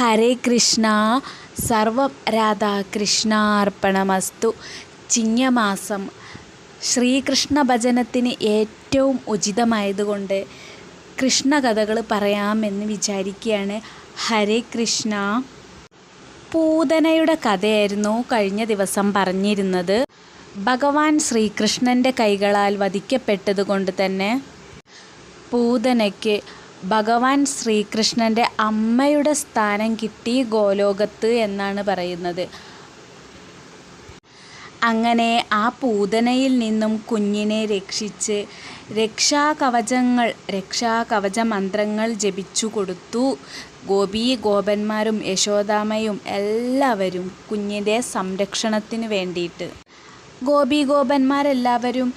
ഹരേ കൃഷ്ണ. സർവം രാധാകൃഷ്ണാർപ്പണമസ്തു ചിങ്ങമാസം ശ്രീകൃഷ്ണ ഭജനത്തിന് ഏറ്റവും ഉചിതമായതുകൊണ്ട് കൃഷ്ണകഥകൾ പറയാമെന്ന് വിചാരിക്കുകയാണ് ഹരേ കൃഷ്ണ. പൂതനയുടെ കഥയായിരുന്നു കഴിഞ്ഞ ദിവസം പറഞ്ഞിരുന്നത്. ഭഗവാൻ ശ്രീകൃഷ്ണന്റെ കൈകളാൽ വധിക്കപ്പെട്ടതുകൊണ്ട് തന്നെ പൂതനയ്ക്ക് ഭഗവാൻ ശ്രീകൃഷ്ണന്റെ അമ്മയുടെ സ്ഥാനം കിട്ടി ഗോലോകത്ത് എന്നാണ് പറയുന്നത്. അങ്ങനെ ആ പൂതനയിൽ നിന്നും കുഞ്ഞിനെ രക്ഷിച്ച് രക്ഷാകവചങ്ങൾ രക്ഷാകവച മന്ത്രങ്ങൾ ജപിച്ചു കൊടുത്തു. ഗോപി ഗോപന്മാരും യശോദാമയും എല്ലാവരും കുഞ്ഞിന്റെ സംരക്ഷണത്തിന് വേണ്ടിയിട്ട്. ഗോപി ഗോപന്മാരെല്ലാവരും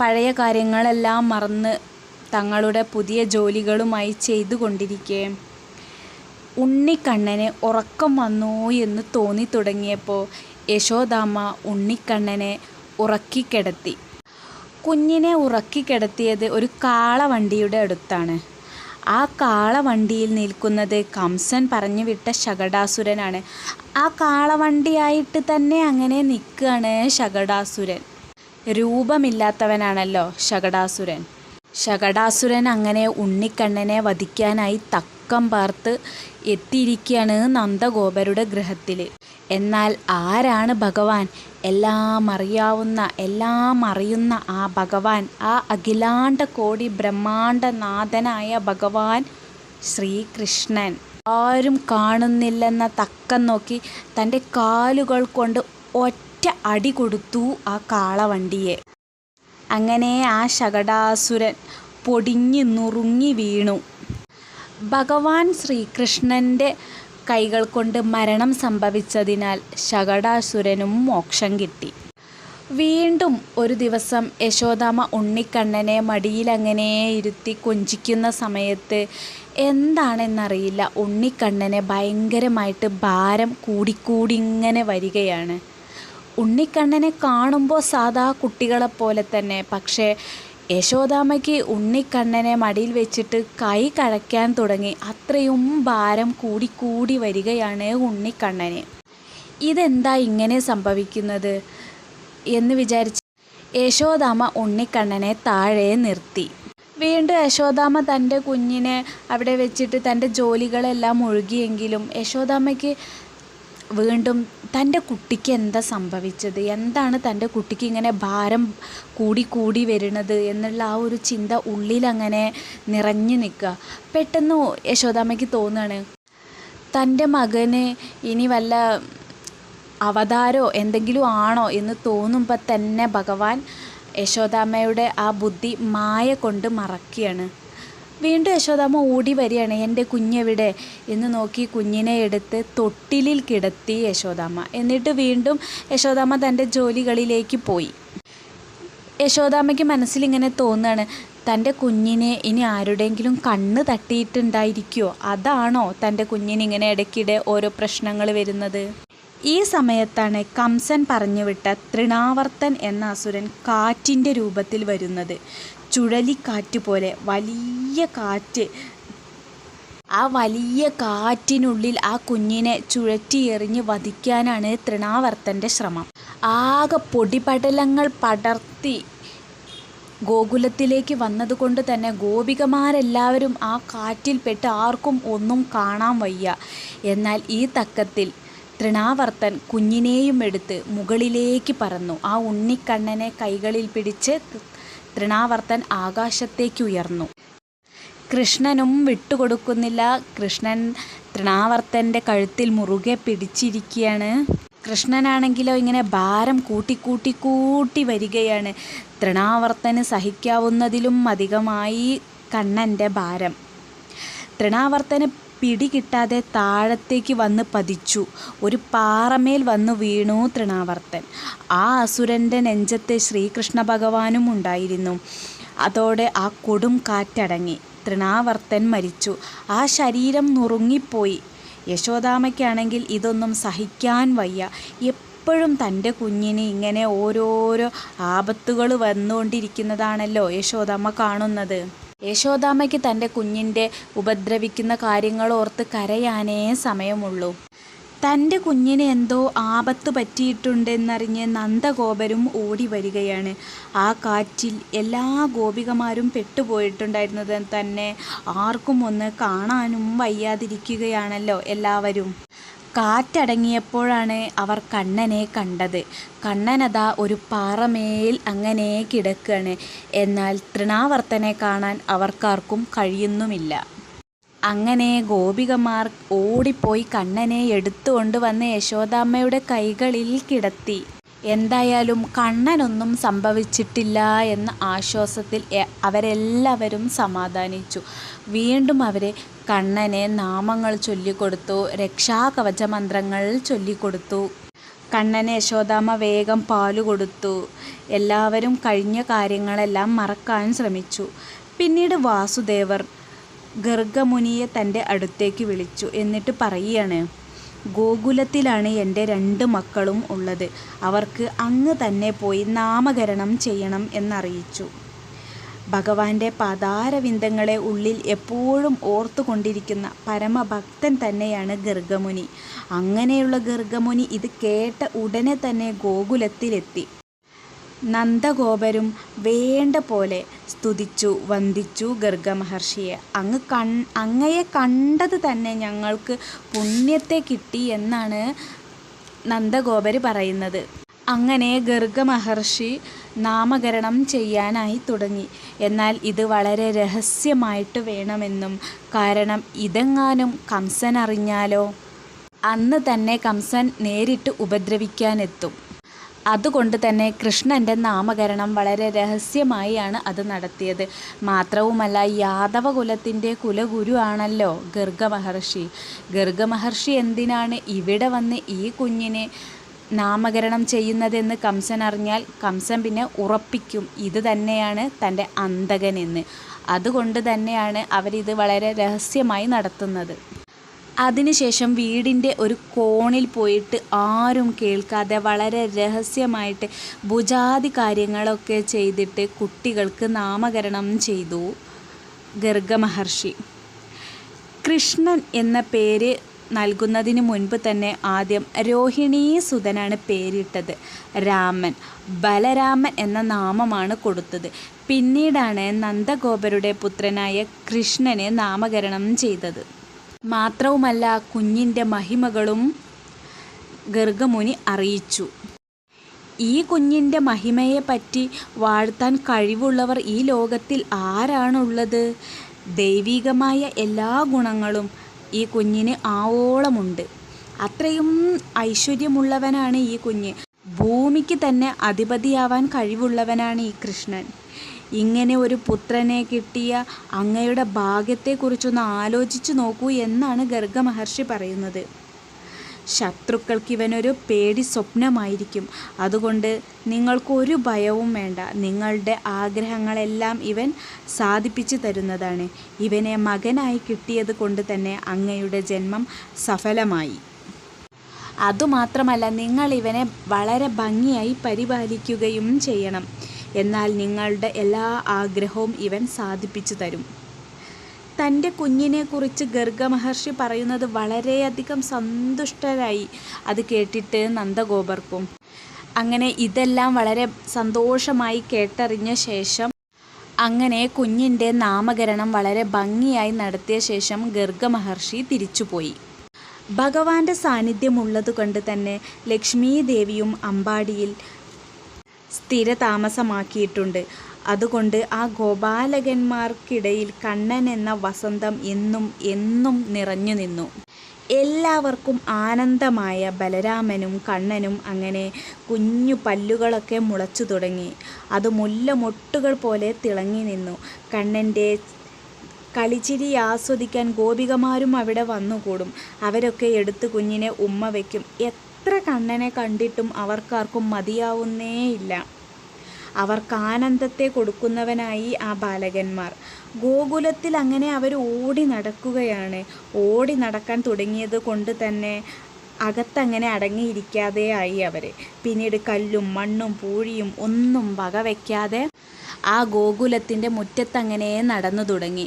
പഴയ കാര്യങ്ങളെല്ലാം മറന്ന് തങ്ങളുടെ പുതിയ ജോലികളുമായി ചെയ്തുകൊണ്ടിരിക്കെ. ഉണ്ണിക്കണ്ണന് ഉറക്കം വന്നോ എന്ന് തോന്നി തുടങ്ങിയപ്പോൾ യശോദാമ്മ ഉണ്ണിക്കണ്ണനെ ഉറക്കിക്കിടത്തി കുഞ്ഞിനെ ഉറക്കിക്കിടത്തിയത് ഒരു കാളവണ്ടിയുടെ അടുത്താണ്. ആ കാളവണ്ടിയിൽ നിൽക്കുന്നത് കംസൻ പറഞ്ഞു വിട്ട ശകടാസുരനാണ്. ആ കാളവണ്ടിയായിട്ട് തന്നെ അങ്ങനെ നിൽക്കുകയാണ് ശകടാസുരൻ. രൂപമില്ലാത്തവനാണല്ലോ ശകടാസുരൻ. ശകടാസുരൻ അങ്ങനെ ഉണ്ണിക്കണ്ണനെ വധിക്കാനായി തക്കം പാർത്ത് എത്തിയിരിക്കുകയാണ് നന്ദഗോപരുടെ ഗൃഹത്തിൽ എന്നാൽ ആരാണ് ഭഗവാൻ? എല്ലാം അറിയാവുന്ന എല്ലാം അറിയുന്ന ആ ഭഗവാൻ ആ അഖിലാണ്ട കോടി ബ്രഹ്മാണ്ടനാഥനായ ഭഗവാൻ ശ്രീകൃഷ്ണൻ. ആരും കാണുന്നില്ലെന്ന തക്കം നോക്കി തന്റെ കാലുകൾ കൊണ്ട് ഒറ്റ അടി കൊടുത്തു ആ കാളവണ്ടിയെ. അങ്ങനെ ആ ശകടാസുരൻ പൊടിഞ്ഞ് നുറുങ്ങി വീണു. ഭഗവാൻ ശ്രീകൃഷ്ണന്റെ കൈകൾ കൊണ്ട് മരണം സംഭവിച്ചതിനാൽ ശകടാസുരനും മോക്ഷം കിട്ടി. വീണ്ടും ഒരു ദിവസം യശോദാമ ഉണ്ണിക്കണ്ണനെ മടിയിലങ്ങനെ ഇരുത്തി കൊഞ്ചിക്കുന്ന സമയത്ത് എന്താണെന്നറിയില്ല. ഉണ്ണിക്കണ്ണനെ ഭയങ്കരമായിട്ട് ഭാരം കൂടിക്കൂടി ഇങ്ങനെ വരികയാണ്. ഉണ്ണിക്കണ്ണനെ കാണുമ്പോൾ സാധാ കുട്ടികളെപ്പോലെ തന്നെ. പക്ഷേ യശോദാമ്മയ്ക്ക് ഉണ്ണിക്കണ്ണനെ മടിയിൽ വെച്ചിട്ട് കൈ കഴയ്ക്കാൻ തുടങ്ങി. അത്രയും ഭാരം കൂടി കൂടി വരികയാണ് ഉണ്ണിക്കണ്ണന്. ഇതെന്താ ഇങ്ങനെ സംഭവിക്കുന്നത്? എന്ന് വിചാരിച്ച് യശോദാമ്മ ഉണ്ണിക്കണ്ണനെ താഴെ നിർത്തി. വീണ്ടും യശോദാമ്മ തന്റെ കുഞ്ഞിനെ അവിടെ വെച്ചിട്ട് തന്റെ ജോലികളെല്ലാം ഒഴുകിയെങ്കിലും യശോദാമ്മയ്ക്ക് വീണ്ടും തന്റെ കുട്ടിക്ക് എന്താ സംഭവിച്ചത്? എന്താണ് തന്റെ കുട്ടിക്ക് ഇങ്ങനെ ഭാരം കൂടി കൂടി വരുന്നത് എന്നുള്ള ആ ഒരു ചിന്ത ഉള്ളിലങ്ങനെ നിറഞ്ഞു നിൽക്കുക. പെട്ടെന്ന് യശോദാമ്മയ്ക്ക് തോന്നുകയാണ് തന്റെ മകന് ഇനി വല്ല അവതാരോ എന്തെങ്കിലും ആണോ എന്ന് തോന്നുമ്പോൾ തന്നെ ഭഗവാൻ യശോദാമ്മയുടെ ആ ബുദ്ധി മായ കൊണ്ട് മറക്കുകയാണ്. വീണ്ടും യശോദാമ്മ ഓടി വരികയാണ്. എന്റെ കുഞ്ഞെവിടെ? എന്ന് നോക്കി കുഞ്ഞിനെ എടുത്ത് തൊട്ടിലിൽ കിടത്തി യശോദാമ്മ. എന്നിട്ട് വീണ്ടും യശോദാമ്മ തന്റെ ജോലികളിലേക്ക് പോയി. യശോദാമ്മയ്ക്ക് മനസ്സിലിങ്ങനെ തോന്നുകയാണ് തന്റെ കുഞ്ഞിനെ ഇനി ആരുടെയെങ്കിലും കണ്ണ് തട്ടിയിട്ടുണ്ടായിരിക്കുമോ അതാണോ തന്റെ കുഞ്ഞിനിങ്ങനെ ഇടയ്ക്കിടെ ഓരോ പ്രശ്നങ്ങൾ വരുന്നത്? ഈ സമയത്താണ് കംസൻ പറഞ്ഞുവിട്ട തൃണാവർത്തൻ എന്ന അസുരൻ കാറ്റിന്റെ രൂപത്തിൽ വരുന്നത്. ചുഴലിക്കാറ്റ് പോലെ വലിയ കാറ്റ്. ആ വലിയ കാറ്റിനുള്ളിൽ ആ കുഞ്ഞിനെ ചുഴറ്റി എറിഞ്ഞ് വധിക്കാനാണ് തൃണാവർത്തന്റെ ശ്രമം. ആകെ പൊടിപടലങ്ങൾ പടർത്തി ഗോകുലത്തിലേക്ക് വന്നതുകൊണ്ട് തന്നെ ഗോപികമാരെല്ലാവരും ആ കാറ്റിൽപ്പെട്ട് ആർക്കും ഒന്നും കാണാൻ വയ്യ. എന്നാൽ ഈ തക്കത്തിൽ തൃണാവർത്തൻ കുഞ്ഞിനെയും എടുത്ത് മുകളിലേക്ക് പറന്നു. ആ ഉണ്ണിക്കണ്ണനെ കൈകളിൽ പിടിച്ച് തൃണാവർത്തൻ ആകാശത്തേക്ക് ഉയർന്നു കൃഷ്ണനും വിട്ടുകൊടുക്കുന്നില്ല. കൃഷ്ണൻ തൃണാവർത്തന്റെ കഴുത്തിൽ മുറുകെ പിടിച്ചിരിക്കുകയാണ് കൃഷ്ണനാണെങ്കിലോ ഇങ്ങനെ ഭാരം കൂട്ടിക്കൂട്ടി കൂട്ടി കൂട്ടി വരികയാണ്. തൃണാവർത്തന് സഹിക്കാവുന്നതിലും അധികമായി കണ്ണന്റെ ഭാരം. തൃണാവർത്തന് പിടി കിട്ടാതെ താഴത്തേക്ക് വന്ന് പതിച്ചു. ഒരു പാറമേൽ വന്നു വീണു തൃണാവർത്തൻ. ആ അസുരന്റെ നെഞ്ചത്തെ ശ്രീകൃഷ്ണ ഭഗവാനും ഉണ്ടായിരുന്നു. അതോടെ ആ കൊടും കാറ്റടങ്ങി. തൃണാവർത്തൻ മരിച്ചു. ആ ശരീരം നുറുങ്ങിപ്പോയി. യശോദാമയ്ക്കാണെങ്കിൽ ഇതൊന്നും സഹിക്കാൻ വയ്യ. എപ്പോഴും തന്റെ കുഞ്ഞിന് ഇങ്ങനെ ഓരോരോ ആപത്തുകൾ വന്നുകൊണ്ടിരിക്കുന്നതാണല്ലോ യശോദാമ്മ കാണുന്നത്. യശോദാമ്മയ്ക്ക് തന്റെ കുഞ്ഞിന്റെ ഉപദ്രവിക്കുന്ന കാര്യങ്ങളോർത്ത് കരയാനേ സമയമുള്ളൂ. തന്റെ കുഞ്ഞിന് എന്തോ ആപത്ത് പറ്റിയിട്ടുണ്ടെന്നറിഞ്ഞ് നന്ദഗോപരും ഓടി വരികയാണ്. ആ കാറ്റിൽ എല്ലാ ഗോപികമാരും പെട്ടുപോയിട്ടുണ്ടായിരുന്നത് തന്നെ ആർക്കും ഒന്ന് കാണാനും വയ്യാതിരിക്കുകയാണല്ലോ എല്ലാവരും. കാറ്റടങ്ങിയപ്പോഴാണ് അവർ കണ്ണനെ കണ്ടത്. കണ്ണനതാ ഒരു പാറമേൽ അങ്ങനെ കിടക്കുകയാണ് എന്നാൽ തൃണാവർത്തനെ കാണാൻ അവർക്കാർക്കും കഴിയുന്നുമില്ല. അങ്ങനെ ഗോപികമാർ ഓടിപ്പോയി കണ്ണനെ എടുത്തുകൊണ്ട് വന്ന് യശോദാമ്മയുടെ കൈകളിൽ കിടത്തി. എന്തായാലും കണ്ണനൊന്നും സംഭവിച്ചിട്ടില്ല എന്ന ആശ്വാസത്തിൽ അവരെല്ലാവരും സമാധാനിച്ചു. വീണ്ടും അവരെ കണ്ണനെ നാമങ്ങൾ ചൊല്ലിക്കൊടുത്തു രക്ഷാകവച മന്ത്രങ്ങൾ ചൊല്ലിക്കൊടുത്തു. കണ്ണന് യശോദാമ വേഗം പാൽ കൊടുത്തു. എല്ലാവരും കഴിഞ്ഞ കാര്യങ്ങളെല്ലാം മറക്കാൻ ശ്രമിച്ചു. പിന്നീട് വാസുദേവർ ഗർഗമുനിയെ തന്റെ അടുത്തേക്ക് വിളിച്ചു. എന്നിട്ട് പറയുകയാണ് ഗോകുലത്തിലാണ് എന്റെ രണ്ട് മക്കളും ഉള്ളത്. അവർക്ക് അങ്ങ് തന്നെ പോയി നാമകരണം ചെയ്യണം എന്നറിയിച്ചു. ഭഗവാന്റെ പതാരവിന്ദങ്ങളെ ഉള്ളിൽ എപ്പോഴും ഓർത്തുകൊണ്ടിരിക്കുന്ന പരമഭക്തൻ തന്നെയാണ് ഗർഗമുനി. അങ്ങനെയുള്ള ഗർഗമുനി ഇത് കേട്ട ഉടനെ തന്നെ ഗോകുലത്തിലെത്തി. നന്ദഗോപരും വേണ്ട പോലെ സ്തുതിച്ചു വന്ദിച്ചു ഗർഗമഹർഷിയെ. അങ്ങ് കൺ അങ്ങയെ കണ്ടത് തന്നെ ഞങ്ങൾക്ക് പുണ്യത്തെ കിട്ടി എന്നാണ് നന്ദഗോപർ പറയുന്നത്. അങ്ങനെ ഗർഗമഹർഷി നാമകരണം ചെയ്യാനായി തുടങ്ങി. എന്നാൽ ഇത് വളരെ രഹസ്യമായിട്ട് വേണമെന്നും കാരണം ഇതെങ്ങാനും കംസൻ അറിഞ്ഞാലോ അന്ന് തന്നെ കംസൻ നേരിട്ട് ഉപദ്രവിക്കാനെത്തും. അതുകൊണ്ട് തന്നെ കൃഷ്ണന്റെ നാമകരണം വളരെ രഹസ്യമായാണ് അത് നടത്തിയത്. മാത്രവുമല്ല യാദവ കുലത്തിന്റെ കുലഗുരു ആണല്ലോ ഗർഗമഹർഷി. ഗർഗമഹർഷി എന്തിനാണ് ഇവിടെ വന്ന് ഈ കുഞ്ഞിനെ നാമകരണം ചെയ്യുന്നതെന്ന് കംസൻ അറിഞ്ഞാൽ കംസൻ പിന്നെ ഉറപ്പിക്കും. ഇത് തന്നെയാണ് തന്റെ അന്തകനെന്ന് അതുകൊണ്ട് തന്നെയാണ് അവരിത് വളരെ രഹസ്യമായി നടത്തുന്നത്. അതിനുശേഷം വീടിന്റെ ഒരു കോണിൽ പോയിട്ട് ആരും കേൾക്കാതെ വളരെ രഹസ്യമായിട്ട് ഭുജാതി കാര്യങ്ങളൊക്കെ ചെയ്തിട്ട് കുട്ടികൾക്ക് നാമകരണം ചെയ്തു. ഗർഗമഹർഷി. കൃഷ്ണൻ എന്ന പേര് നൽകുന്നതിന് മുൻപ് തന്നെ ആദ്യം രോഹിണീ സുതനാണ് പേരിട്ടത്. രാമൻ. ബലരാമൻ എന്ന നാമമാണ് കൊടുത്തത്. പിന്നീടാണ് നന്ദഗോപരുടെ പുത്രനായ കൃഷ്ണനെ നാമകരണം ചെയ്തത്. മാത്രവുമല്ല കുഞ്ഞിന്റെ മഹിമകളും ഗർഗമുനി അറിയിച്ചു. ഈ കുഞ്ഞിന്റെ മഹിമയെപ്പറ്റി വാഴ്ത്താൻ കഴിവുള്ളവർ ഈ ലോകത്തിൽ ആരാണുള്ളത്? ദൈവികമായ എല്ലാ ഗുണങ്ങളും ഈ കുഞ്ഞിന് ആവോളമുണ്ട്. അത്രയും ഐശ്വര്യമുള്ളവനാണ് ഈ കുഞ്ഞ്. ഭൂമിക്ക് തന്നെ അധിപതിയാവാൻ കഴിവുള്ളവനാണ് ഈ കൃഷ്ണൻ. ഇങ്ങനെ ഒരു പുത്രനെ കിട്ടിയ അങ്ങയുടെ ഭാഗ്യത്തെക്കുറിച്ചൊന്ന് ആലോചിച്ചു നോക്കൂ എന്നാണ് ഗർഗ മഹർഷി പറയുന്നത്. ശത്രുക്കൾക്ക് ഇവനൊരു പേടി സ്വപ്നമായിരിക്കും. അതുകൊണ്ട് നിങ്ങൾക്കൊരു ഭയവും വേണ്ട. നിങ്ങളുടെ ആഗ്രഹങ്ങളെല്ലാം ഇവൻ സാധിപ്പിച്ചു തരുന്നതാണ്. ഇവനെ മകനായി കിട്ടിയത് കൊണ്ട് തന്നെ അങ്ങയുടെ ജന്മം സഫലമായി. അതുമാത്രമല്ല നിങ്ങൾ ഇവനെ വളരെ ഭംഗിയായി പരിപാലിക്കുകയും ചെയ്യണം. എന്നാൽ നിങ്ങളുടെ എല്ലാ ആഗ്രഹവും ഇവൻ സാധിപ്പിച്ചു തരും. തന്റെ കുഞ്ഞിനെക്കുറിച്ച് ഗർഗ മഹർഷി പറയുന്നത് വളരെയധികം സന്തുഷ്ടരായി. അത് കേട്ടിട്ട് നന്ദഗോപർക്കും. അങ്ങനെ ഇതെല്ലാം വളരെ സന്തോഷമായി കേട്ടറിഞ്ഞ ശേഷം അങ്ങനെ കുഞ്ഞിന്റെ നാമകരണം വളരെ ഭംഗിയായി നടത്തിയ ശേഷം ഗർഗ മഹർഷി തിരിച്ചുപോയി. ഭഗവാന്റെ സാന്നിധ്യമുള്ളതുകൊണ്ട് തന്നെ ലക്ഷ്മീ ദേവിയും അമ്പാടിയിൽ സ്ഥിരതാമസമാക്കിയിട്ടുണ്ട്. അതുകൊണ്ട് ആ ഗോപാലകന്മാർക്കിടയിൽ കണ്ണൻ എന്ന വസന്തം എന്നും എന്നും നിറഞ്ഞു നിന്നു. എല്ലാവർക്കും ആനന്ദമായ ബലരാമനും കണ്ണനും അങ്ങനെ കുഞ്ഞു പല്ലുകളൊക്കെ മുളച്ചു തുടങ്ങി. അത് മുല്ല മൊട്ടുകൾ പോലെ തിളങ്ങി നിന്നു. കണ്ണന്റെ കളിച്ചിരി ആസ്വദിക്കാൻ ഗോപികമാരും അവിടെ വന്നുകൂടും. അവരൊക്കെ എടുത്ത് കുഞ്ഞിനെ ഉമ്മ വയ്ക്കും എത്ര കണ്ണനെ കണ്ടിട്ടും അവർക്കാർക്കും മതിയാവുന്നേയില്ല. അവർക്ക് ആനന്ദത്തെ കൊടുക്കുന്നവനായി ആ ബാലകന്മാർ. ഗോകുലത്തിൽ അങ്ങനെ അവർ ഓടി നടക്കുകയാണ്. ഓടി നടക്കാൻ തുടങ്ങിയത് കൊണ്ട് തന്നെ അകത്തങ്ങനെ അടങ്ങിയിരിക്കാതെ ആയി അവർ. പിന്നീട് കല്ലും മണ്ണും പൂഴിയും ഒന്നും വകവയ്ക്കാതെ ആ ഗോകുലത്തിന്റെ മുറ്റത്തങ്ങനെ നടന്നു തുടങ്ങി.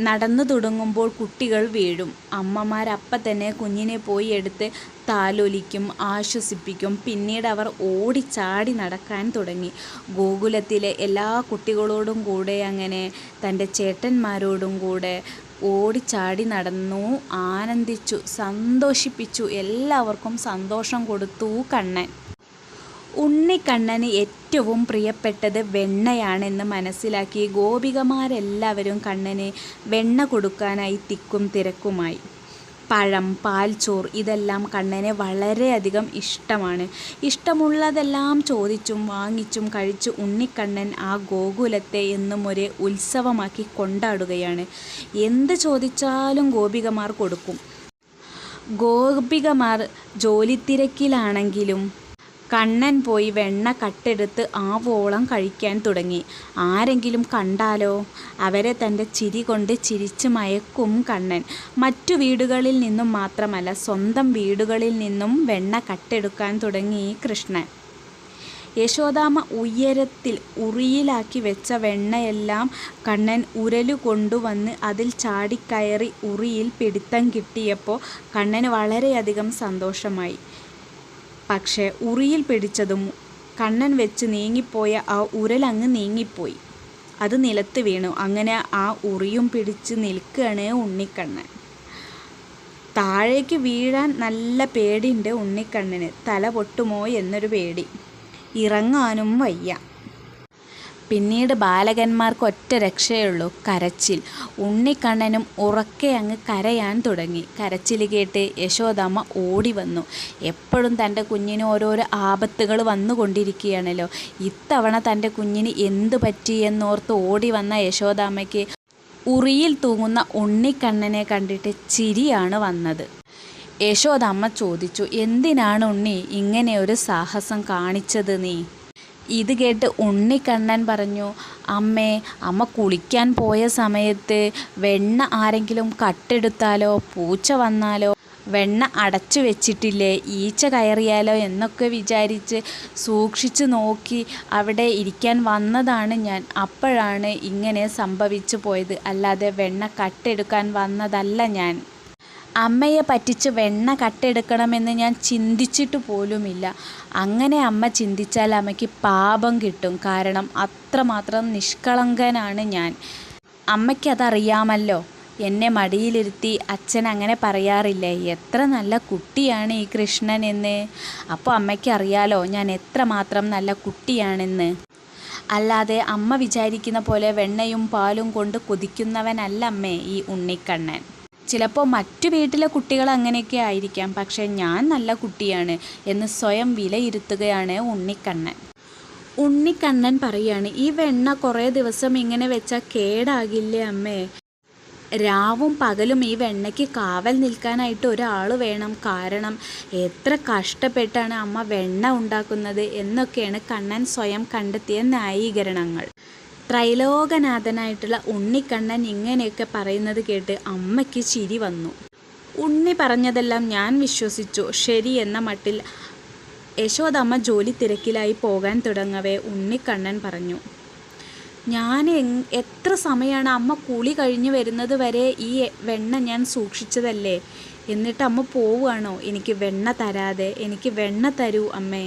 നടന്നു തുടങ്ങുമ്പോൾ കുട്ടികൾ വീഴും. അമ്മമാരപ്പം തന്നെ കുഞ്ഞിനെ പോയി എടുത്ത് താലൊലിക്കും ആശ്വസിപ്പിക്കും. പിന്നീട് അവർ ഓടിച്ചാടി നടക്കാൻ തുടങ്ങി. ഗോകുലത്തിലെ എല്ലാ കുട്ടികളോടും കൂടെ അങ്ങനെ തന്റെ ചേട്ടന്മാരോടും കൂടെ ഓടിച്ചാടി നടന്നു. ആനന്ദിച്ചു സന്തോഷിപ്പിച്ചു. എല്ലാവർക്കും സന്തോഷം കൊടുത്തു കണ്ണൻ. ഉണ്ണിക്കണ്ണന് ഏറ്റവും പ്രിയപ്പെട്ടത് വെണ്ണയാണെന്ന് മനസ്സിലാക്കി ഗോപികമാരെല്ലാവരും കണ്ണന് വെണ്ണ കൊടുക്കാനായി തിക്കും തിരക്കുമായി. പഴം പാൽച്ചോർ ഇതെല്ലാം കണ്ണന് വളരെയധികം ഇഷ്ടമാണ്. ഇഷ്ടമുള്ളതെല്ലാം ചോദിച്ചും വാങ്ങിച്ചും കഴിച്ച് ഉണ്ണിക്കണ്ണൻ ആ ഗോകുലത്തെ എന്നും ഒരു ഉത്സവമാക്കി കൊണ്ടാടുകയാണ്. എന്ത് ചോദിച്ചാലും ഗോപികമാർ കൊടുക്കും. ഗോപികമാർ ജോലിത്തിരക്കിലാണെങ്കിലും കണ്ണൻ പോയി വെണ്ണ കട്ടെടുത്ത് ആവോളം കഴിക്കാൻ തുടങ്ങി. ആരെങ്കിലും കണ്ടാലോ? അവരെ തന്റെ ചിരി കൊണ്ട് ചിരിച്ചു മയക്കും കണ്ണൻ. മറ്റു വീടുകളിൽ നിന്നും മാത്രമല്ല സ്വന്തം വീടുകളിൽ നിന്നും വെണ്ണ കട്ടെടുക്കാൻ തുടങ്ങി കൃഷ്ണൻ. യശോദാമ്മ ഉയരത്തിൽ ഉറിയിലാക്കി വെച്ച വെണ്ണയെല്ലാം കണ്ണൻ ഉരലു കൊണ്ടുവന്ന് അതിൽ ചാടിക്കയറി ഉറിയിൽ പിടുത്തം കിട്ടിയപ്പോൾ കണ്ണന് വളരെയധികം സന്തോഷമായി. പക്ഷേ ഉറിയിൽ പിടിച്ചതും കണ്ണൻ വെച്ച് നീങ്ങിപ്പോയ ആ ഉരലങ്ങ് നീങ്ങിപ്പോയി. അത് നിലത്ത് വീണു. അങ്ങനെ ആ ഉറിയും പിടിച്ച് നിൽക്കുകയാണ് ഉണ്ണിക്കണ്ണൻ. താഴേക്ക് വീഴാൻ നല്ല പേടിയുണ്ട് ഉണ്ണിക്കണ്ണന്. തല പൊട്ടുമോ എന്നൊരു പേടി. ഇറങ്ങാനും വയ്യ. പിന്നീട് ബാലകന്മാർക്ക് ഒറ്റ രക്ഷയുള്ളൂ കരച്ചിൽ. ഉണ്ണിക്കണ്ണനും ഉറക്കെ അങ്ങ് കരയാൻ തുടങ്ങി. കരച്ചിൽ കേട്ട് യശോദാമ്മ ഓടി വന്നു എപ്പോഴും തന്റെ കുഞ്ഞിന് ഓരോരോ ആപത്തുകൾ വന്നുകൊണ്ടിരിക്കുകയാണല്ലോ. ഇത്തവണ തന്റെ കുഞ്ഞിന് എന്തു പറ്റി എന്നോർത്ത് ഓടി വന്ന യശോദാമ്മയ്ക്ക് ഉറിയിൽ തൂങ്ങുന്ന ഉണ്ണിക്കണ്ണനെ കണ്ടിട്ട് ചിരിയാണ് വന്നത്. യശോദാമ്മ ചോദിച്ചു എന്തിനാണ് ഉണ്ണി ഇങ്ങനെ ഒരു സാഹസം കാണിച്ചത് നീ? ഇത് കേട്ട് ഉണ്ണിക്കണ്ണൻ പറഞ്ഞു അമ്മേ അമ്മ കുളിക്കാൻ പോയ സമയത്ത് വെണ്ണ ആരെങ്കിലും കട്ടെടുത്താലോ പൂച്ച വന്നാലോ വെണ്ണ അടച്ചു വെച്ചിട്ടില്ലേ ഈച്ച കയറിയാലോ എന്നൊക്കെ വിചാരിച്ച് സൂക്ഷിച്ചു നോക്കി അവിടെ ഇരിക്കാൻ വന്നതാണ് ഞാൻ. അപ്പോഴാണ് ഇങ്ങനെ സംഭവിച്ചു പോയത്. അല്ലാതെ വെണ്ണ കട്ടെടുക്കാൻ വന്നതല്ല ഞാൻ. അമ്മയെ പറ്റിച്ച് വെണ്ണ കട്ടെടുക്കണമെന്ന് ഞാൻ ചിന്തിച്ചിട്ട് പോലുമില്ല. അങ്ങനെ അമ്മ ചിന്തിച്ചാൽ അമ്മയ്ക്ക് പാപം കിട്ടും. കാരണം അത്രമാത്രം നിഷ്കളങ്കനാണ് ഞാൻ. അമ്മയ്ക്കതറിയാമല്ലോ എന്നെ മടിയിലിരുത്തി അച്ഛൻ അങ്ങനെ പറയാറില്ല? എത്ര നല്ല കുട്ടിയാണ് ഈ കൃഷ്ണൻ എന്ന് അപ്പോൾ അമ്മയ്ക്കറിയാലോ ഞാൻ എത്രമാത്രം നല്ല കുട്ടിയാണെന്ന്. അല്ലാതെ അമ്മ വിചാരിക്കുന്ന പോലെ വെണ്ണയും പാലും കൊണ്ട് കൊതിക്കുന്നവനല്ല അമ്മേ ഈ ഉണ്ണിക്കണ്ണൻ. ചിലപ്പോൾ മറ്റു വീട്ടിലെ കുട്ടികൾ അങ്ങനെയൊക്കെ ആയിരിക്കാം. പക്ഷേ ഞാൻ നല്ല കുട്ടിയാണ് എന്ന് സ്വയം വിലയിരുത്തുകയാണ് ഉണ്ണിക്കണ്ണൻ. ഉണ്ണിക്കണ്ണൻ പറയാണ് ഈ വെണ്ണ കുറേ ദിവസം ഇങ്ങനെ വെച്ചാൽ കേടാകില്ലേ അമ്മേ? രാവും പകലും ഈ വെണ്ണയ്ക്ക് കാവൽ നിൽക്കാനായിട്ട് ഒരാൾ വേണം. കാരണം എത്ര കഷ്ടപ്പെട്ടാണ് അമ്മ വെണ്ണ ഉണ്ടാക്കുന്നത് എന്നൊക്കെയാണ് കണ്ണൻ സ്വയം കണ്ടെത്തിയ ന്യായീകരണങ്ങൾ. ത്രൈലോകനാഥനായിട്ടുള്ള ഉണ്ണിക്കണ്ണൻ ഇങ്ങനെയൊക്കെ പറയുന്നത് കേട്ട് അമ്മയ്ക്ക് ചിരി വന്നു. ഉണ്ണി പറഞ്ഞതെല്ലാം ഞാൻ വിശ്വസിച്ചു. ശരി എന്ന മട്ടിൽ യശോദമ്മ ജോലി തിരക്കിലായി പോകാൻ തുടങ്ങവേ ഉണ്ണിക്കണ്ണൻ പറഞ്ഞു. ഞാൻ എത്ര സമയമാണ് അമ്മ കുളി കഴിഞ്ഞ് വരുന്നത് വരെ ഈ വെണ്ണ ഞാൻ സൂക്ഷിച്ചതല്ലേ? എന്നിട്ട് അമ്മ പോവുകയാണോ? എനിക്ക് വെണ്ണ തരാതെ എനിക്ക് വെണ്ണ തരൂ അമ്മേ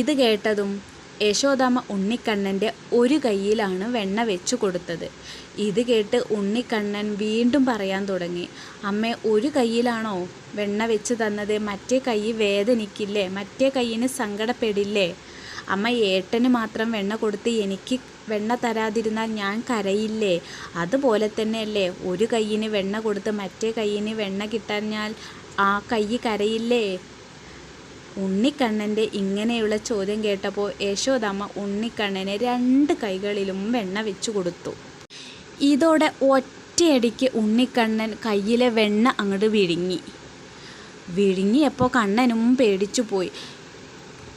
ഇത് കേട്ടതും യശോദാമ്മ ഉണ്ണിക്കണ്ണന്റെ ഒരു കയ്യിലാണ് വെണ്ണ വെച്ചു കൊടുത്തത്. ഇത് കേട്ട് ഉണ്ണിക്കണ്ണൻ വീണ്ടും പറയാൻ തുടങ്ങി. അമ്മ ഒരു കയ്യിലാണോ വെണ്ണ വെച്ച് തന്നത്? മറ്റേ കൈ വേദനിക്കില്ലേ? മറ്റേ കയ്യിന് സങ്കടപ്പെടില്ലേ? അമ്മ ഏട്ടന് മാത്രം വെണ്ണ കൊടുത്ത് എനിക്ക് വെണ്ണ തരാതിരുന്നാൽ ഞാൻ കരയില്ലേ? അതുപോലെ തന്നെയല്ലേ ഒരു കയ്യിന് വെണ്ണ കൊടുത്ത് മറ്റേ കയ്യിന് വെണ്ണ കിട്ടാഞ്ഞാൽ ആ കൈ കരയില്ലേ? ഉണ്ണിക്കണ്ണന്റെ ഇങ്ങനെയുള്ള ചോദ്യം കേട്ടപ്പോൾ യശോദാമ്മ ഉണ്ണിക്കണ്ണനെ രണ്ട് കൈകളിലും വെണ്ണ വെച്ചു കൊടുത്തു. ഇതോടെ ഒറ്റയടിക്ക് ഉണ്ണിക്കണ്ണൻ കയ്യിലെ വെണ്ണ അങ്ങോട്ട് വിഴുങ്ങി. വിഴുങ്ങിയപ്പോൾ കണ്ണനും പേടിച്ചു പോയി.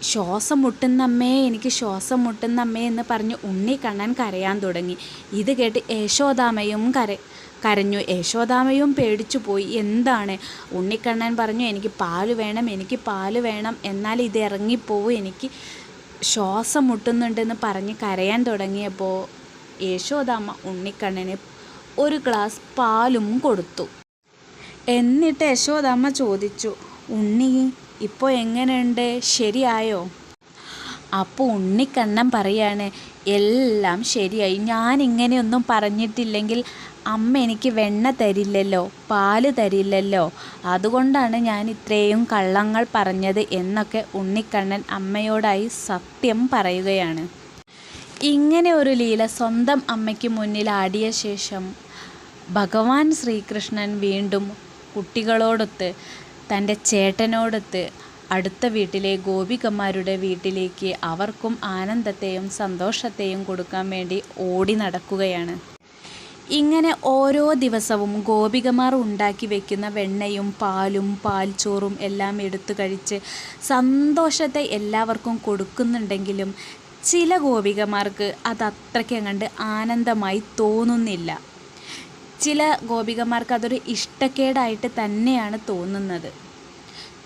ശ്വാസം മുട്ടുന്നമ്മേ എനിക്ക് ശ്വാസം മുട്ടുന്നമ്മേ എന്ന് പറഞ്ഞ് ഉണ്ണിക്കണ്ണൻ കരയാൻ തുടങ്ങി. ഇത് കേട്ട് യശോദാമയും കര കരഞ്ഞു. യശോദാമയും പേടിച്ചു പോയി. എന്താണ്? ഉണ്ണിക്കണ്ണൻ പറഞ്ഞു എനിക്ക് പാൽ വേണം എനിക്ക് പാൽ വേണം. എന്നാൽ ഇത് ഇറങ്ങിപ്പോവും. എനിക്ക് ശ്വാസം മുട്ടുന്നുണ്ടെന്ന് പറഞ്ഞ് കരയാൻ തുടങ്ങിയപ്പോൾ യശോദാമ്മ ഉണ്ണിക്കണ്ണന് ഒരു ഗ്ലാസ് പാലും കൊടുത്തു. എന്നിട്ട് യശോദാമ്മ ചോദിച്ചു ഉണ്ണി ഇപ്പോൾ എങ്ങനെയുണ്ട്? ശരിയായോ? അപ്പോൾ ഉണ്ണിക്കണ്ണൻ പറയാണ് എല്ലാം ശരിയായി. ഞാൻ ഇങ്ങനെയൊന്നും പറഞ്ഞിട്ടില്ലെങ്കിൽ അമ്മ എനിക്ക് വെണ്ണ തരില്ലല്ലോ പാൽ തരില്ലല്ലോ. അതുകൊണ്ടാണ് ഞാൻ ഇത്രയും കള്ളങ്ങൾ പറഞ്ഞത് എന്നൊക്കെ ഉണ്ണിക്കണ്ണൻ അമ്മയോടായി സത്യം പറയുകയാണ്. ഇങ്ങനെ ഒരു ലീല സ്വന്തം അമ്മയ്ക്ക് മുന്നിൽ ആടിയ ശേഷം ഭഗവാൻ ശ്രീകൃഷ്ണൻ വീണ്ടും കുട്ടികളോടൊത്ത് തന്റെ ചേട്ടനോടൊത്ത് അടുത്ത വീട്ടിലെ ഗോപികമാരുടെ വീട്ടിലേക്ക് അവർക്കും ആനന്ദത്തെയും സന്തോഷത്തെയും കൊടുക്കാൻ വേണ്ടി ഓടി നടക്കുകയാണ്. ഇങ്ങനെ ഓരോ ദിവസവും ഗോപികമാർ ഉണ്ടാക്കി വെക്കുന്ന വെണ്ണയും പാലും പാൽച്ചോറും എല്ലാം എടുത്തു കഴിച്ച് സന്തോഷത്തെ എല്ലാവർക്കും കൊടുക്കുന്നുണ്ടെങ്കിലും ചില ഗോപികമാർക്ക് അത് അത്രയ്ക്കങ്ങണ്ട് ആനന്ദമായി തോന്നുന്നില്ല. ചില ഗോപികമാർക്ക് അതൊരു ഇഷ്ടക്കേടായിട്ട് തന്നെയാണ് തോന്നുന്നത്.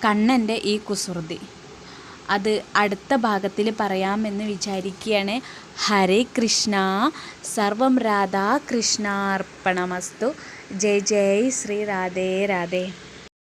കണ്ണന്റെ ഈ കുസൃതി. അത് അടുത്ത ഭാഗത്തിൽ പറയാമെന്ന് വിചാരിക്കുകയാണ്. ഹരേ കൃഷ്ണ സർവം രാധാ കൃഷ്ണാർപ്പണമസ്തു ജയ് ജയ് ശ്രീ രാധേ രാധേ